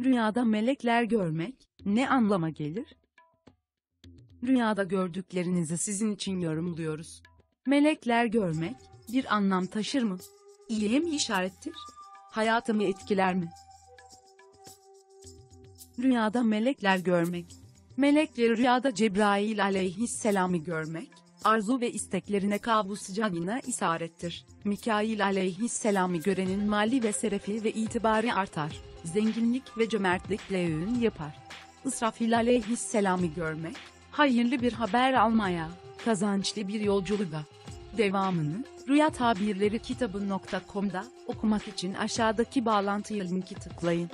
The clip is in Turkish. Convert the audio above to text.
Rüyada melekler görmek ne anlama gelir? Rüyada gördüklerinizi sizin için yorumluyoruz. Melekler görmek bir anlam taşır mı? İyiye mi işarettir? Hayatımı etkiler mi? Rüyada melekler görmek. Melekleri rüyada Cebrail aleyhisselamı görmek, arzu ve isteklerine kavuşacağına isarettir. Mikail aleyhisselamı görenin mali ve serefi ve itibarı artar, zenginlik ve cömertlikle öğün yapar. İsrafil aleyhisselamı görmek, hayırlı bir haber almaya, kazançlı bir yolculuğa. Devamını, Rüya Tabirleri kitabı.com'da okumak için aşağıdaki bağlantıya linki tıklayın.